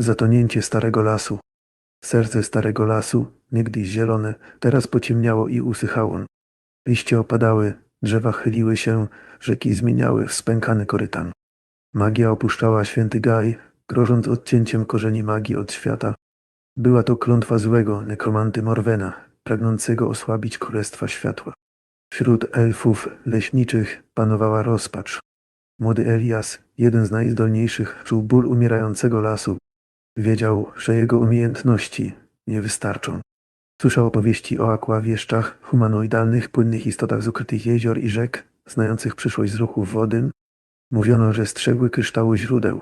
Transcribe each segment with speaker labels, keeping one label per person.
Speaker 1: Zatonięcie starego lasu. Serce starego lasu, niegdyś zielone, teraz pociemniało i usychało. Liście opadały, drzewa chyliły się, rzeki zmieniały w spękany korytan. Magia opuszczała święty gaj, grożąc odcięciem korzeni magii od świata. Była to klątwa złego nekromanty Morwena, pragnącego osłabić królestwa światła. Wśród elfów leśniczych panowała rozpacz. Młody Elias, jeden z najzdolniejszych, czuł ból umierającego lasu. Wiedział, że jego umiejętności nie wystarczą. Słyszał opowieści o akławieszczach, humanoidalnych, płynnych istotach z ukrytych jezior i rzek, znających przyszłość z ruchów wody. Mówiono, że strzegły kryształu źródeł,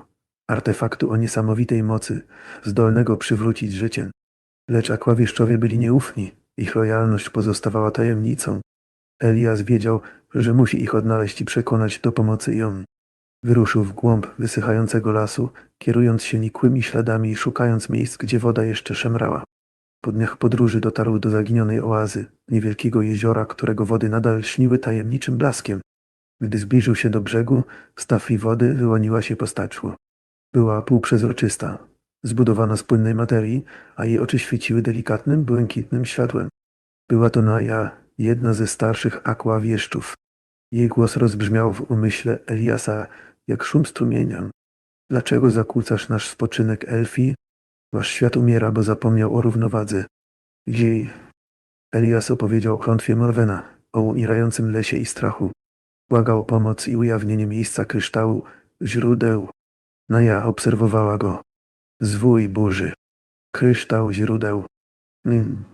Speaker 1: artefaktu o niesamowitej mocy, zdolnego przywrócić życie. Lecz akławieszczowie byli nieufni, ich lojalność pozostawała tajemnicą. Elias wiedział, że musi ich odnaleźć i przekonać do pomocy ją. Wyruszył w głąb wysychającego lasu, kierując się nikłymi śladami i szukając miejsc, gdzie woda jeszcze szemrała. Po dniach podróży dotarł do zaginionej oazy, niewielkiego jeziora, którego wody nadal śniły tajemniczym blaskiem. Gdy zbliżył się do brzegu, z tafli wody wyłoniła się postaczło. Była półprzezroczysta, zbudowana z płynnej materii, a jej oczy świeciły delikatnym, błękitnym światłem. Była to Naja, jedna ze starszych akławieszczów. Jej głos rozbrzmiał w umyśle Eliasa jak szum strumienia. Dlaczego zakłócasz nasz spoczynek, Elfi? Wasz świat umiera, bo zapomniał o równowadze. Jej. Elias opowiedział o klątwie Morwena, o umierającym lesie i strachu. Błagał o pomoc i ujawnienie miejsca kryształu, źródeł. Naja obserwowała go. Zwój burzy. Kryształ źródeł. Mm.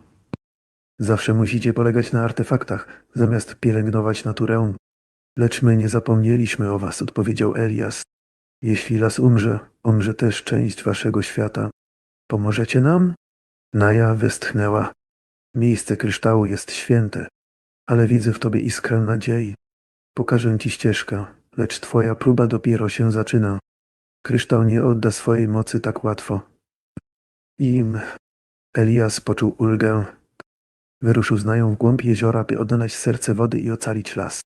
Speaker 1: Zawsze musicie polegać na artefaktach, zamiast pielęgnować naturę. Lecz my nie zapomnieliśmy o was, odpowiedział Elias. Jeśli las umrze, umrze też część waszego świata. Pomożecie nam? Naja westchnęła. Miejsce kryształu jest święte, ale widzę w tobie iskrę nadziei. Pokażę ci ścieżkę, lecz twoja próba dopiero się zaczyna. Kryształ nie odda swojej mocy tak łatwo. Im. Elias poczuł ulgę. Wyruszył z Nają w głąb jeziora, by odnaleźć serce wody i ocalić las.